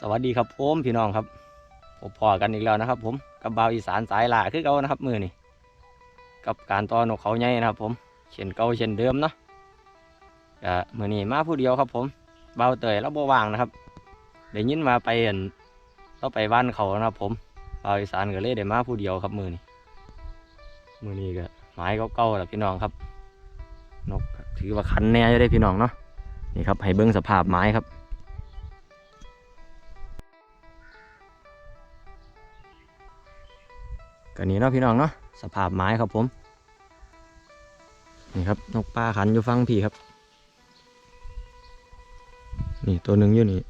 สวัสดีครับผมพี่น้องครับพบพอกันอีกแล้วนะครับ ผมกับบ่าวอีสานสายหล่าคือเก่านะครับมือนี่กับการต่อนกเขาใหญ่นะครับ ผมเช่นเก่าเช่นเดิมเนาะก็มือนี้มาผู้เดียวครับ ผมบ่าวเตยแล้วบ่ว่างนะครับได้ยินมาไปอั่นเราไปบ้านเขานะครับผมบ่าวอีสานก็เลยได้มาผู้เดียวครับมือนี้มือนี้ก็ไม้เก่าๆแหละพี่น้องครับ นกถือว่าคันแน่จะได้พี่น้องเนาะนี่ครับให้เบิ้งสภาพไม้ครับ ก็นี้เนาะพี่น้องเนาะสภาพไม้ครับผมนี่ครับนกปลาขันอยู่ฟังพี่ครับ นี่ตัวหนึ่งอยู่นี่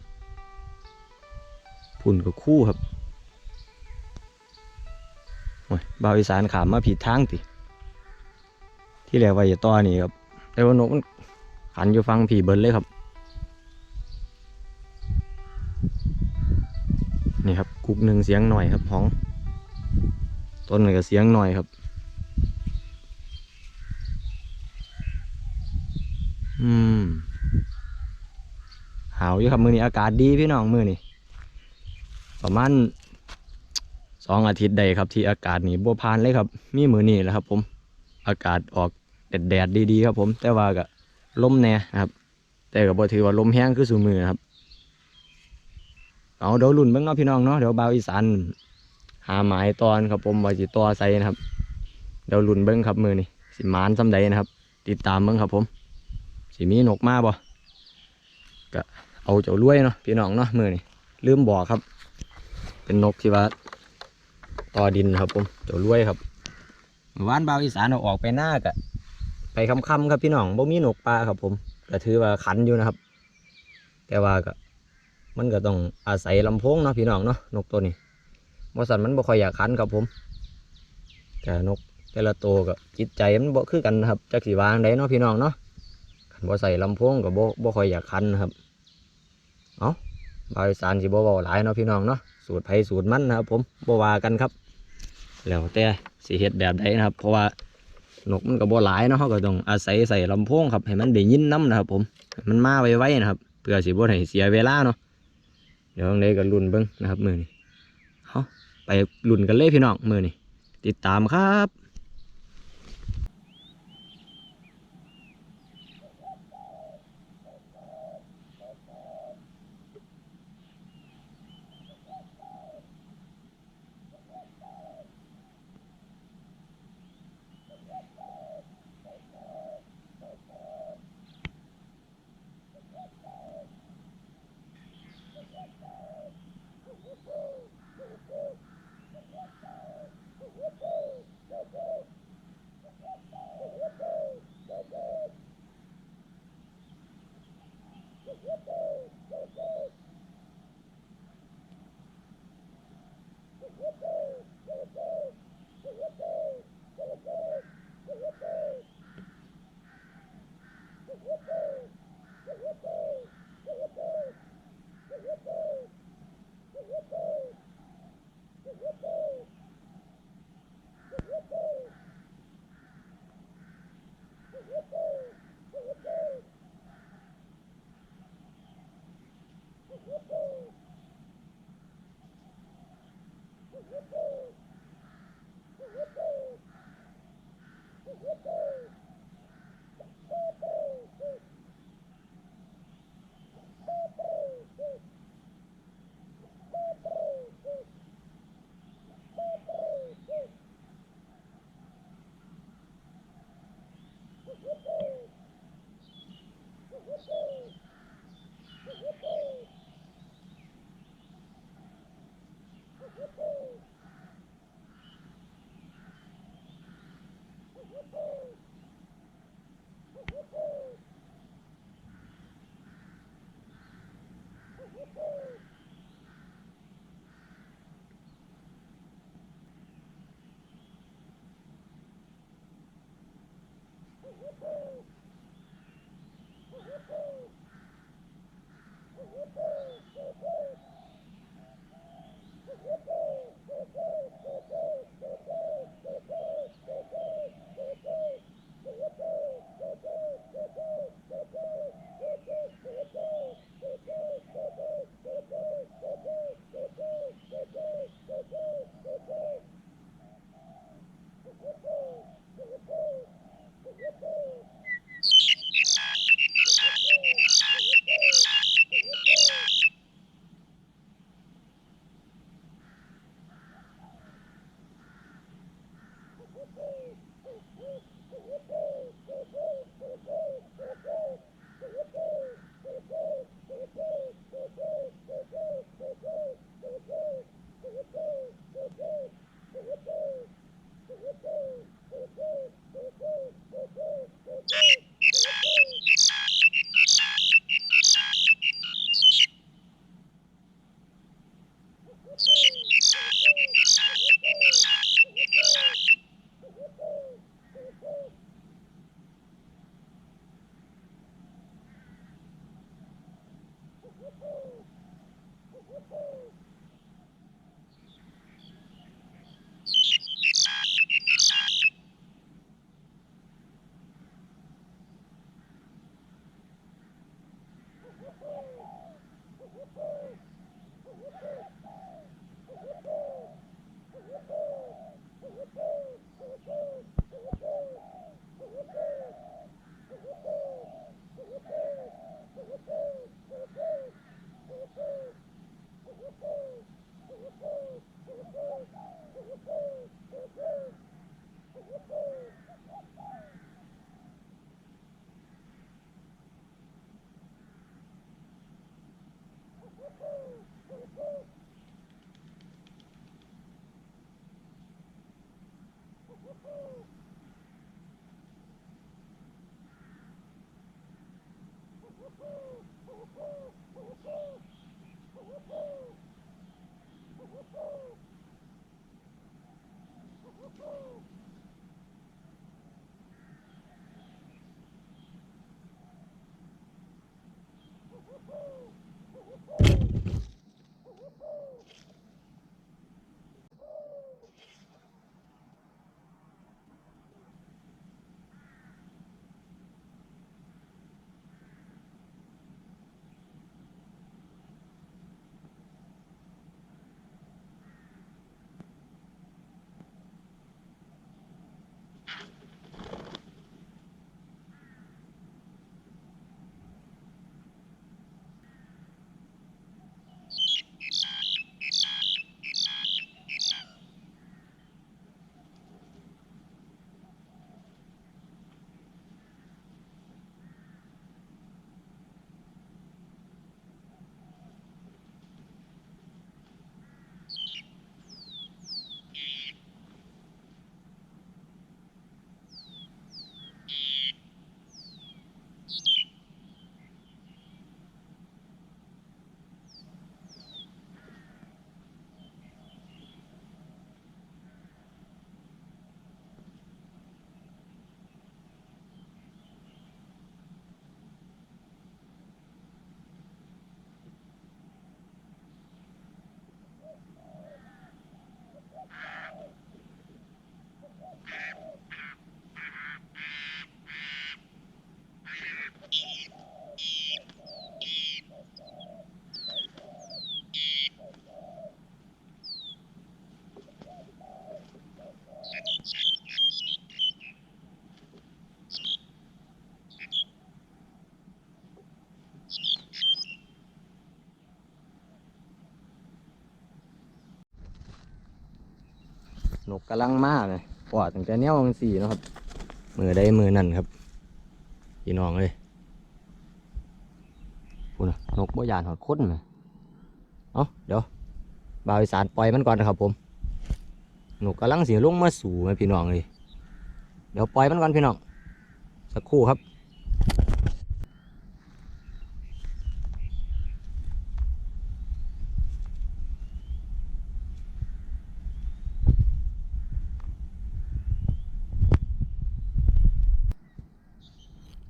พุ่นกับคู่ครับโอ้ยบาวอีสานขามมาผิดทางติที่แรกว่าต่อนี่ครับแต่ว่านกมันขันอยู่ฟังผีเบิร์เลยครับ นี่ครับกุกหนึ่งเสียงหน่อยครับห้อง ต้นก็เสียงหน่อยครับอืมหาวอยู่ครับมือนี้อากาศดีพี่น้องมือนี้ประมาณสองอาทิตย์ใดครับที่อากาศนี่บัวพานเลยครับ มีมือนี้แหละครับ ผม อากาศออกแดดแดดดีๆครับ ผม แต่ว่าก็ลมแน่นครับ แต่ก็บ่ถือว่าลมแห้งคือสูมือครับ เอาเดี๋ยวลุ่นเบิ่งเนาะพี่น้องเนาะเดี๋ยวบ่าวอีสาน หาหมายตอนครับผมว่าจิตอใส่นะครับเดี๋ยวลุ่นเบิ้งครับมือนี่สิหมานซำใดนะครับ ติดตามเบิ้งครับผม สิมีนกมาบ่ก็เอาเจ้ารวยเนาะพี่น้องเนาะมือนี่ลืมบอกครับ เป็นนกที่ว่าต่อดินครับผมเจ้ารวยครับเมื่านบาวอีสานเอาออกไปหน้ากะไปค่ำๆครับพี่น้องบ่มีนกปลาครับผมก็ถือว่าขันอยู่นะครับ แต่ว่าก็มันก็ต้องอาศัยลำโพงเนาะพี่น้องเนาะนกตัวนี้ บสันมันบ่ค่อยอยากคันครับผมแต่นกแต่ละตัวก็จิตใจมันบ่คือกันครับจักสีวางได้เนาะพี่น้องเนาะคันบ่ใส่ลำโพงก็บ่บ่ค่อยอยากคันครับเอาบาวอีสานสิบ่เว้าหลายเนาะพี่น้องเนาะสูตรไผสูตรมันนะครับผมบ่ว่ากันครับ แล้วแต่สิเฮ็ดแบบใดนะครับ เพราะว่านกมันก็บ่หลายเนาะเขาก็ต้องอาศัยใส่ลำโพงครับให้มันได้ยินน้ำนะครับ ผมมันมาไวๆนะครับเพื่อสิบ่ให้เสียเวลาเนาะเดี๋ยวจั่งใดก็ลุ้นเบิ่งนะครับมือนี้ ไปลุ่นกันเลยพี่น้องมือนี่ติดตามครับ เ Woohoo! น กำลังมากเลยปอดตั้งแต่เนี้ยวังสี่นะครับ มือได้มือนั่นครับพี่น้องเลยพูนะนกบ่ยานหอดค้นนะเอาเดี๋ยวบาวิสานปล่อยมันก่อนนะครับผมนกกำลังเสียลงมาสู่ไหมพี่น้องเลยเดี๋ยวปล่อยมันก่อนพี่น้องสักครู่ครับ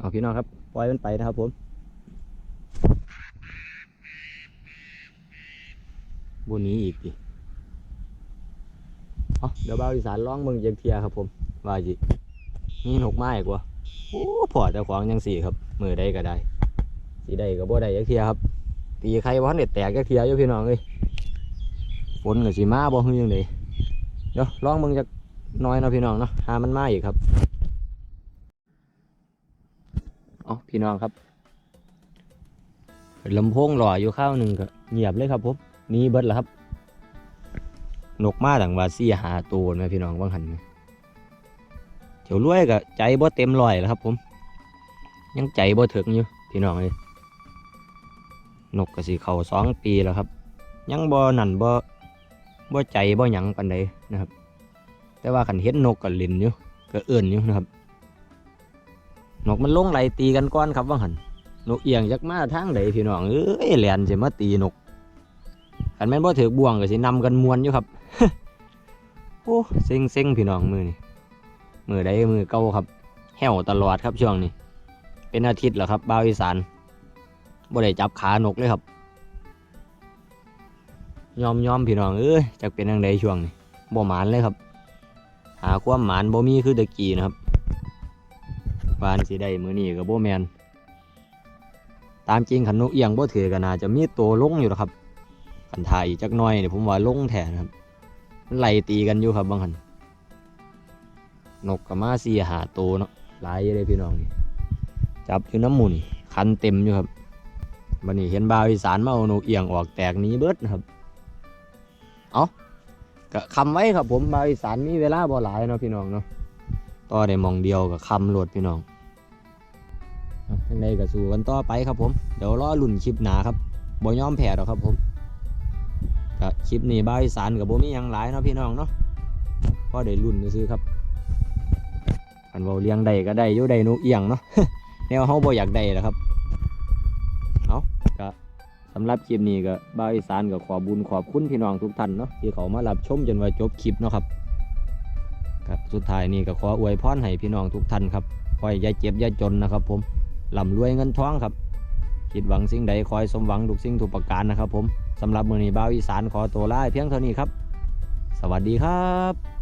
เอาพี่น้องครับปล่อยมันไปนะครับผมบนนี้อีกดิเดี๋ยวบ่าวอีสานร้องมืองเยียงเทียครับผมว่าจินี่นกไม้กว่าโอ้พอเจ้าของยังสี่ครับ มือได้ก็ได้ สีได้ก็บ่ได้ยักเทียครับ ตีใครว่าเน็ตแตกยักเทียอยู่พี่น้องเอ้ยฝนกับสีมาบ่ฮือยังไงเดี๋ยวร้องมืองจะน้อยนะพี่น้องเนาะหามันมาอีกครับ เอาพี่น้องครับลำโพงหล่ออยู่ข้าวหนึ่งก็เงียบเลยครับผมนี่เบิดแล้วครับ นกมาต่างว่าซี่หาตัวนะพี่น้องว่างหันนะเถียวรวยก็ใจบ่เต็มร้อยแล้วครับผม ยังใจบ่ถึงอยู่พี่น้องเลยนกก็สิเขาสองปีแล้วครับ ยังบ่นันบ่บ่ใจบ่หยังปานใดนะครับ แต่ว่าขันเห็นนกก็เล่นอยู่ก็เอื่นอยู่นะครับ นกมันลงไหลตีกันก้อนครับว่าหันนกเอียงจักมาทางใดพี่น้องเอ้ยแหลนสิมาตีนกคันแม่นบ่ถือบ่วงก็สินำกันมวนอยู่ครับโอ้เซ็งเซ็งพี่น้องมือนี่มือใดมือเก่าครับแห้วตลอดครับช่วงนี้ เป็นอาทิตย์แล้วครับบ่าวอีสานบ่ได้จับขานกเลยครับยอมยอมพี่น้องเอ้ยจักเป็นจังไดช่วงนี้บ่หมานเลยครับ หาความหมานบ่มีคือตะกี้นะครับ วานสิได้มือนี้ก็บ่แมนตามจริงขันนกเอียงโบ่ถือก็น่าจะมีตัวลงอยู่แล้วครับคันถ่ายอีกจักน่อยเนี่ยผมว่าลงแทนครับมันไล่ตีกันอยู่ครับบางหันนกกับมาสีหาตัวเนาะหลายเลยพี่น้องนี่จับอยู่น้ำมุนคันเต็มอยู่ครับวันนี้เห็นบาวอีสานมาเอานกเอียงออกแตกนี้เบิดนะครับเอาก็คำไว้ครับผมบาวอีสานมีเวลาบ่หลายเนาะพี่น้องเนาะ ต่อได้มองเดียวกับคำโหลดพี่น้องเอาจังใดก็สู้กันต่อไปครับผม เดี๋ยวรอลุ่นคลิปหนาครับบ่ยอมแพ้หรอกครับผมก็คลิปนี้บ้าอีสานกับบ่มียังหลายเนาะพี่น้องเนาะพอได้รุ่นซื้อครับอันเว้าเลี้ยงได้ก็ได้ยู่ได้นกเอียงเนาะแนวเฮาบ่อยากได้แหละครับเอาก็สำหรับคลิปนี้ก็บ้าอีสานก็ขอบุญขอบคุณพี่น้องทุกท่านเนาะที่เขามารับชมจนว่าจบคลิปเนาะครับ ครับสุดท้ายนี่ก็ขออวยพรให้พี่น้องทุกท่านครับคอยอย่าเจ็บอย่าจนนะครับ ผมล่ำรวยเงินทองครับ คิดหวังสิ่งใดคอยสมหวังทุกสิ่งทุกประการนะครับ ผมสำหรับมือนี้บ่าวอีสานขอตัวลาเพียงเท่านี้ครับ สวัสดีครับ